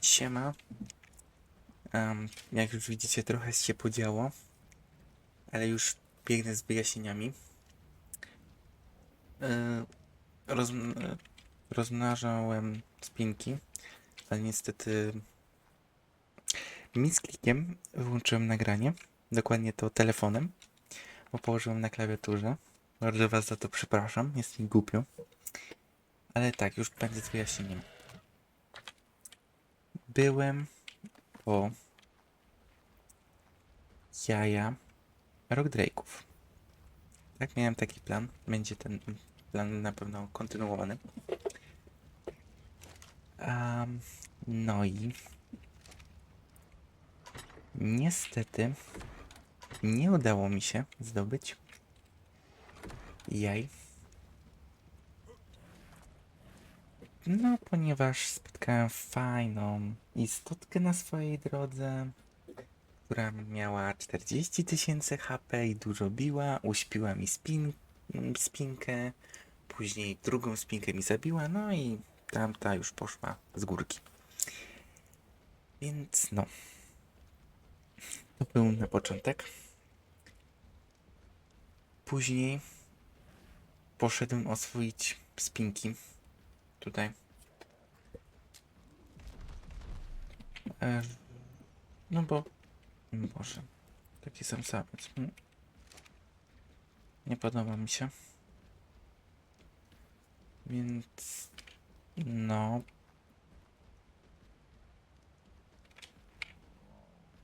Siema. Em, jak już widzicie, trochę się podziało, ale już biegnę z wyjaśnieniami. E, rozmnażałem spinki, ale niestety klikiem wyłączyłem nagranie, dokładnie to telefonem, bo położyłem na klawiaturze. Bardzo was za to przepraszam, jest mi głupio. Ale tak, już będę z wyjaśnieniem. Byłem po jaja Rock Drake'ów. Tak, miałem taki plan. Będzie ten plan na pewno kontynuowany. Am, no i niestety nie udało mi się zdobyć jaj. No, ponieważ spotkałem fajną istotkę na swojej drodze, która miała 40 tysięcy HP i dużo biła, uśpiła mi spin, spinkę, później drugą spinkę mi zabiła, no i tamta już poszła z górki. Więc no. To był na początek. Później poszedłem oswoić spinki. Tutaj. E, no bo... Boże. Taki sam samiec. Mm. Nie podoba mi się. Więc... No...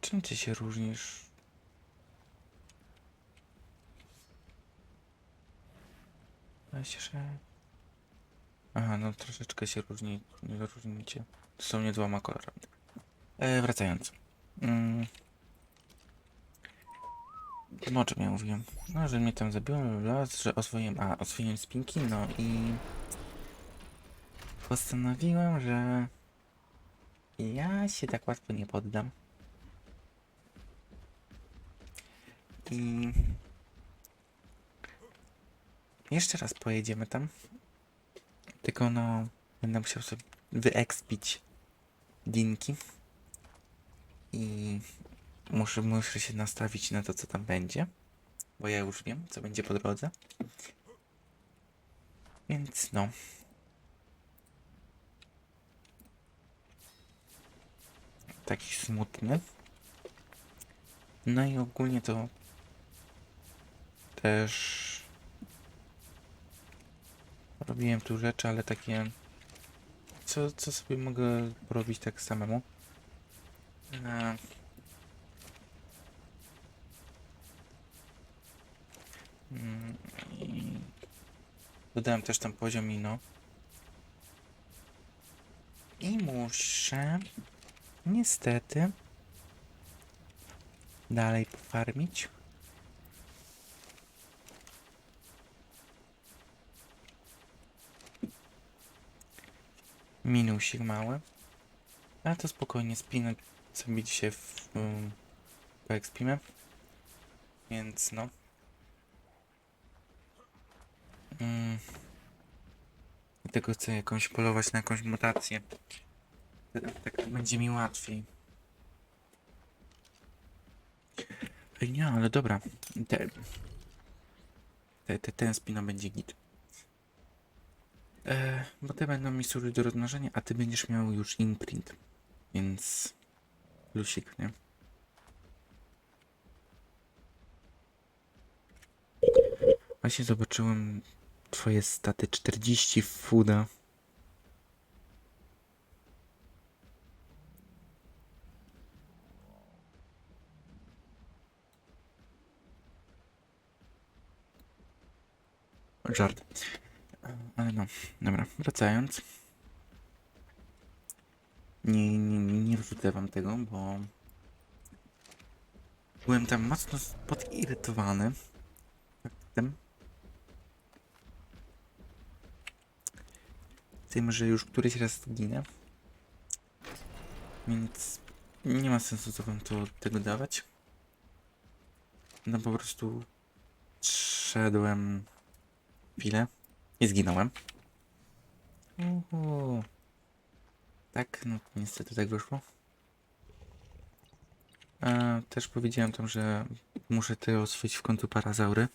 Czym ty się różnisz? Weź się... Aha, no troszeczkę się różni, różnicie. Są dwoma kolorami. E, wracając. Mm. No, o czym ja mówiłem? No, że mnie tam zabiło, bla, że oswoiłem, a, oswoiłem spinki, no i... Postanowiłem, że... Ja się tak łatwo nie poddam. I... Jeszcze raz pojedziemy tam. Tylko no, będę musiał sobie wyekspić linki. I muszę, muszę się nastawić na to, co tam będzie. Bo ja już wiem, co będzie po drodze. Więc no. Taki smutny. No i ogólnie to też robiłem tu rzeczy, ale takie co, co sobie mogę robić tak samemu. E, mm, i Dodałem też tam poziom ino. I muszę niestety dalej pofarmić. Minusik mały. Ale to spokojnie, spinę sobie dzisiaj w, um, poekspimy. Więc no. Mm. Dlatego chcę jakąś polować na jakąś mutację. Tak, będzie mi łatwiej. Ej, nie, ale dobra. Te, te, te, ten spino będzie git. E, bo te będą mi służyć do rozmnożenia, a ty będziesz miał już imprint. Więc plusik, nie? Właśnie zobaczyłem twoje staty 40 fooda. Żart. Ale no, dobra, wracając. Nie, nie, nie wrzucę wam tego, bo byłem tam mocno podirytowany faktem tym, że już któryś raz ginę. Więc nie ma sensu co wam to tego dawać. No po prostu szedłem chwilę i zginąłem. Uhu. Tak, no niestety tak wyszło. E, też powiedziałem tam, że muszę te oswoić w końcu parazaury.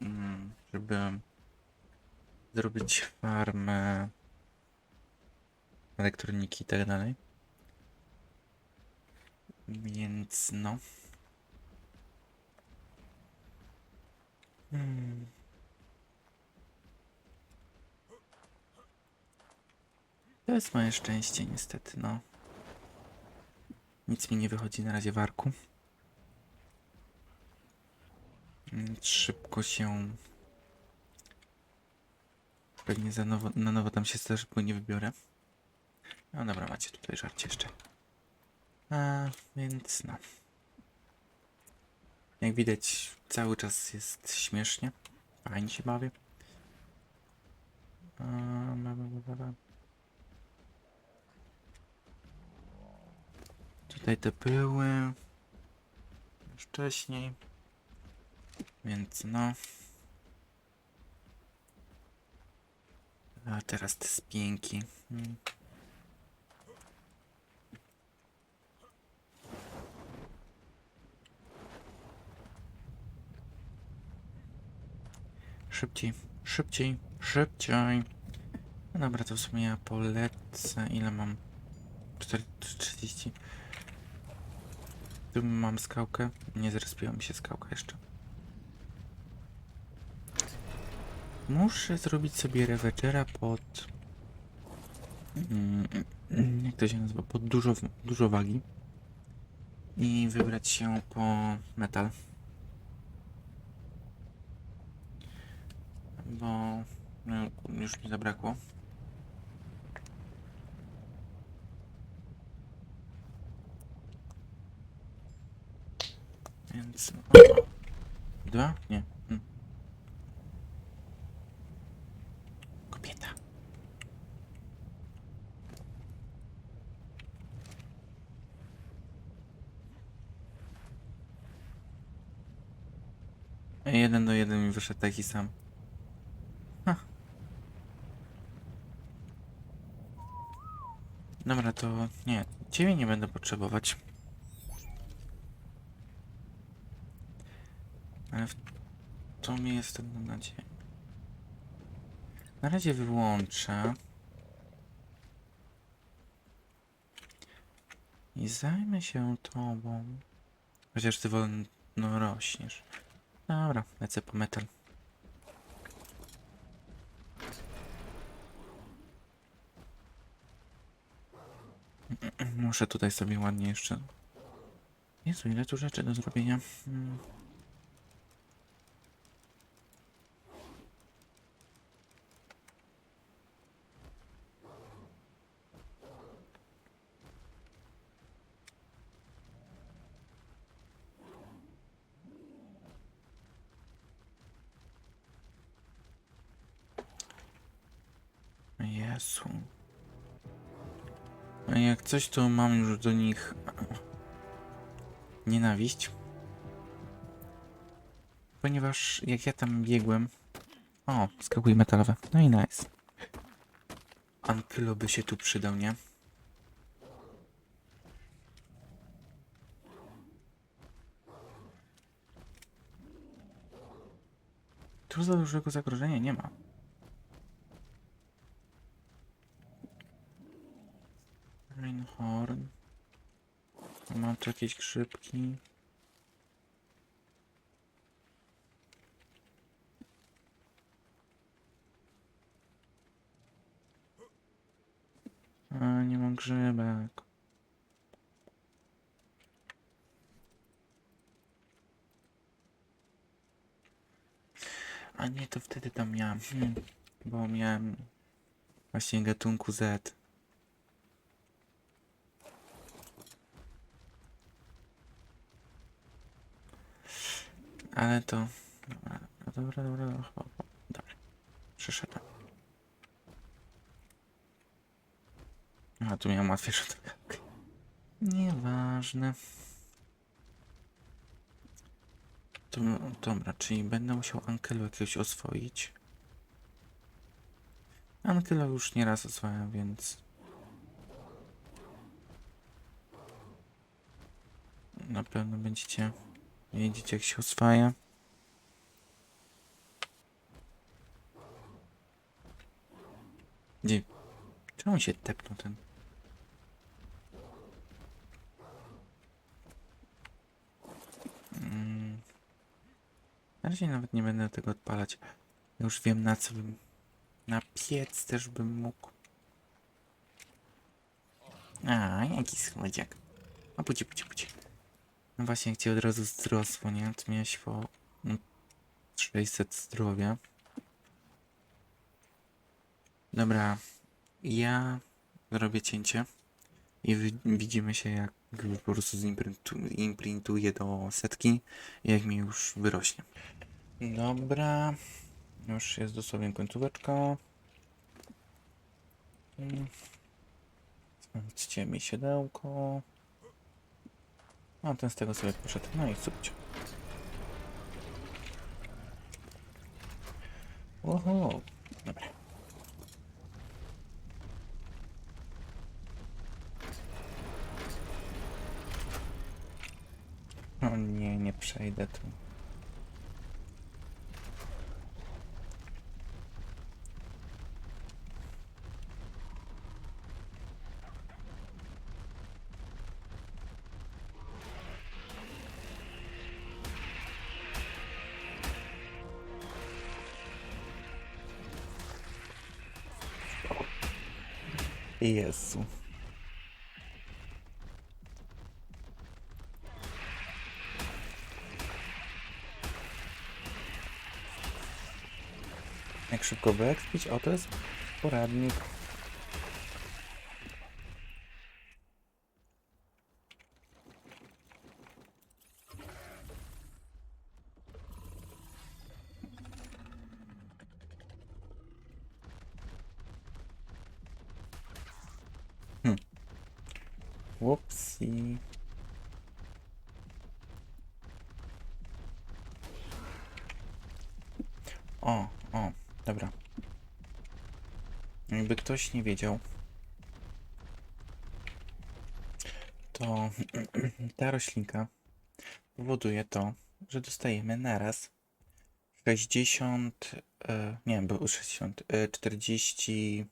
Mm, żeby zrobić farmę elektroniki i tak dalej. Więc no. Hmm. To jest moje szczęście, niestety, no. Nic mi nie wychodzi na razie w arku. Więc szybko się. Pewnie za nowo, na nowo tam się za nie wybiorę. No dobra, macie tutaj żarcie jeszcze. A, więc no. Jak widać, cały czas jest śmiesznie. Fajnie się bawię. A, ba, ba, ba, ba, Tutaj te były już wcześniej. Więc no. A teraz te spinki. Hmm. Szybciej, szybciej, szybciej. No dobra, to w sumie ja polecę. Ile mam? 4, 30. Tu mam skałkę. Nie zrespiła mi się skałka jeszcze. Muszę zrobić sobie rewedżera pod... Mm, jak to się nazywa? Pod dużo, dużo wagi. I wybrać się po metal. Bo no, już mi zabrakło. Więc... Dwa? Nie. Mm. Kobieta. Jeden do jeden mi wyszedł taki sam. Ha. Dobra, to nie. Ciebie nie będę potrzebować. Ale w to mi jest tak mam nadzieję. Na razie wyłączę. I zajmę się tobą. Chociaż ty wolno rośniesz. Dobra, lecę po metal. Muszę tutaj sobie ładnie jeszcze... Jezu, ile tu rzeczy do zrobienia. Hmm. A jak coś, to mam już do nich nienawiść. Ponieważ jak ja tam biegłem... O, skakuj metalowe. No i nice. Ankylo by się tu przydał, nie? Tu za dużego zagrożenia nie ma. Reinhorn. Mam tu jakieś grzybki. A, nie mam grzybek. A nie, to wtedy tam miałem. Hmm, bo miałem właśnie gatunku Z. Ale to. Dobra, dobra, dobra, dobra, chyba. Dobra. Przeszedłem. A tu miałem łatwiejszą drogę. Nieważne. To, dobra, czyli będę musiał Ankelu jakiegoś oswoić. Ankylo już nieraz oswajam, więc... Na pewno będziecie wiedzieć jak się oswaja. Gdzie? Czemu się tepnął ten? Mm. Na razie nawet nie będę tego odpalać. Już wiem na co bym... Na piec też bym mógł. A, jaki słodziak. A puci, puci, puci. No właśnie, ci od razu wzrosło, nie? To miałeś po... mm, 600 zdrowia. Dobra, ja zrobię cięcie i wi- widzimy się jak po prostu imprintuję do setki jak mi już wyrośnie. Dobra, już jest dosłownie końcóweczka. Mm. Sprawdźcie mi siodełko. A ten z tego sobie poszedł. No i subcie. Oho, dobra. O nie, nie przejdę tu. Jezu. Jak szybko wyekspić? O, to jest poradnik. Hmm. Whoopsie. O, o, dobra. Jakby ktoś nie wiedział, to ta roślinka powoduje to, że dostajemy naraz 60, e, nie było 60, e, 40,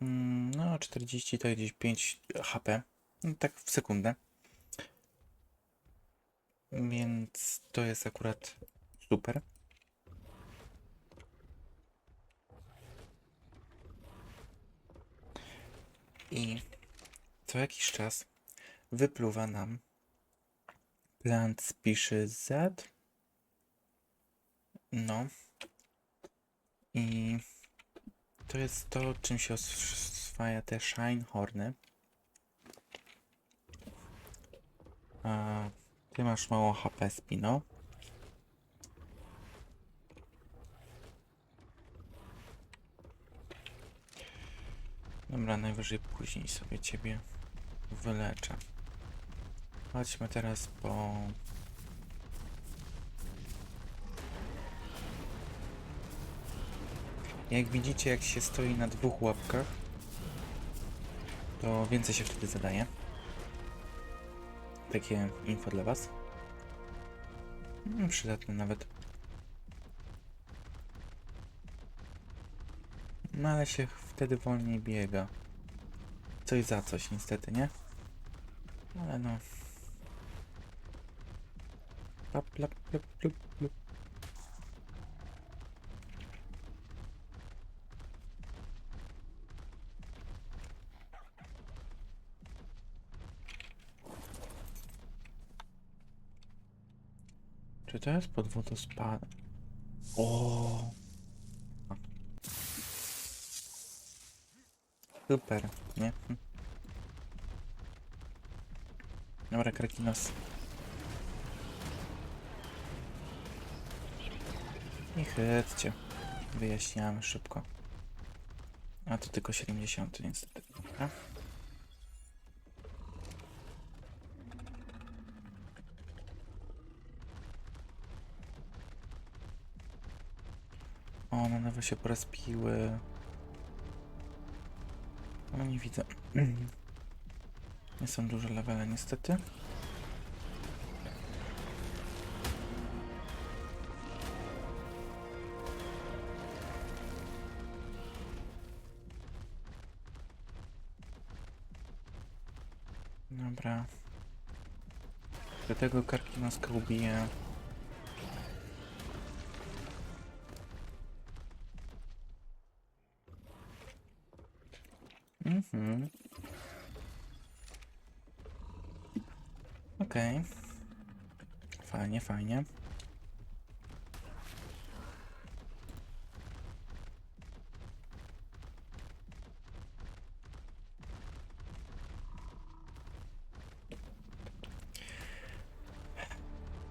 mm, no 40 to gdzieś 5 HP, no, tak w sekundę. Więc to jest akurat super. I co jakiś czas wypluwa nam plant species Z. No. I to jest to, czym się oswaja te Shinehorny. A ty masz mało HP, Spino. Dobra, najwyżej później sobie ciebie wyleczę. Chodźmy teraz po... Jak widzicie, jak się stoi na dwóch łapkach, to więcej się wtedy zadaje. Takie info dla was. Mm, Przydatne nawet. No ale się wtedy wolniej biega. Coś za coś niestety, nie? Ale no. Plap, plap, plap, plap, plap. Czy to jest pod wodospadem? O. Super, nie? Hm. Dobra, Krakinos. I chyćcie. Wyjaśniamy szybko. A to tylko 70 niestety. Dobra. O, na nowo się porozpiły. Nie widzę. Nie są duże levele niestety. Dobra. Do tego karkinoska ubiję. Mhm. Okej. Fajnie, fajnie.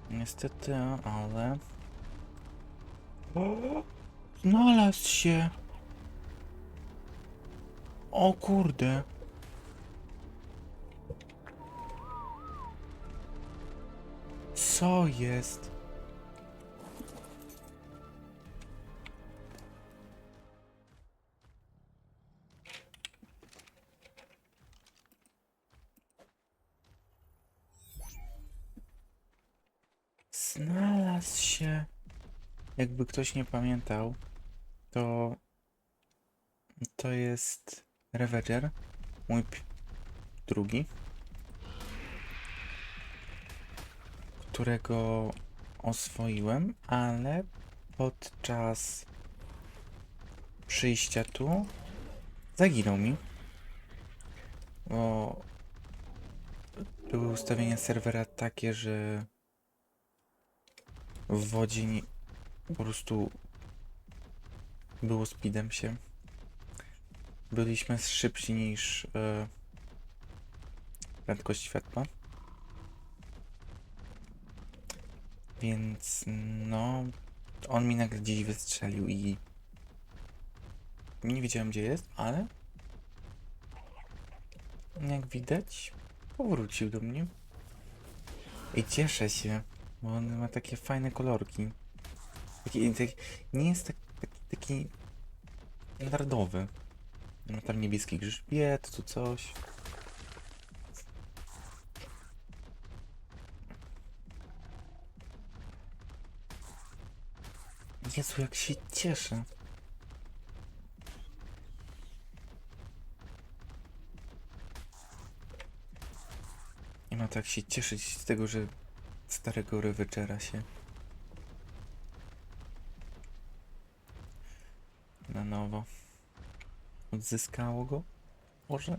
Niestety, ale... O! Znalazł się! O kurde! Co jest? Znalazł się. Jakby ktoś nie pamiętał, to to jest Ravager, mój drugi, którego oswoiłem, ale podczas przyjścia tu zaginął mi, bo były ustawienia serwera takie, że w wodzie po prostu było speedem się. Byliśmy szybsi niż e, prędkość światła. Więc no, on mi nagle gdzieś wystrzelił i nie wiedziałem gdzie jest, ale jak widać powrócił do mnie. I cieszę się, bo on ma takie fajne kolorki. Taki, taki, nie jest tak, taki, taki. No tam niebieski grzbiet, tu coś. Jezu, jak się cieszę. Nie ma tak się cieszyć z tego, że starego Revengera się na nowo odzyskało go? Może?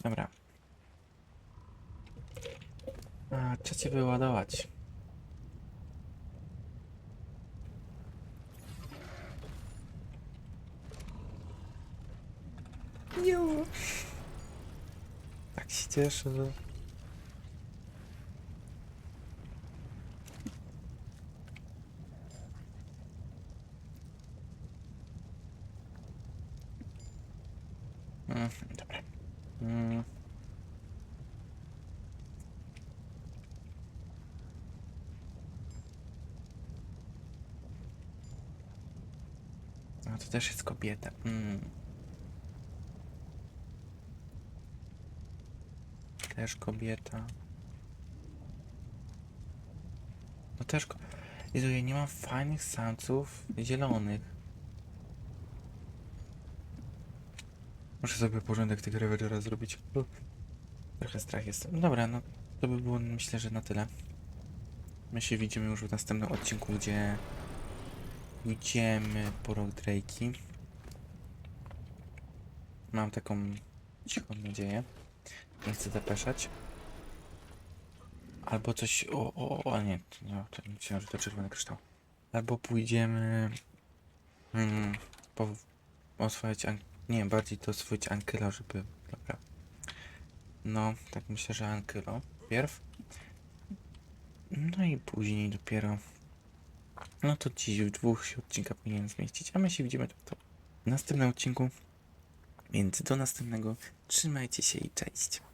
Dobra. A, trzecie wyładować. Jo. Tak się cieszę, że... Mm, dobra. Mm. A to też jest kobieta. Mm. Też kobieta. No też. Jezu, ja nie mam fajnych samców zielonych. Muszę sobie porządek tego Revengera zrobić. Trochę strach jest. No Dobra, no to by było myślę, że na tyle. My się widzimy już w następnym odcinku, gdzie idziemy po Rock Drake'i. Mam taką cichą nadzieję. Nie chcę depeszać. Albo coś. O, o, o, nie, no, to myślałem, że to czerwony kryształ. Albo pójdziemy. Mm, po. An- nie, bardziej to oswoić Ankylo, żeby. Dobra. No, tak myślę, że Ankylo. Pierw. No i później dopiero. No to dziś w dwóch się odcinka powinien zmieścić, a my się widzimy to, w następnym odcinku. Więc do następnego. Trzymajcie się i cześć.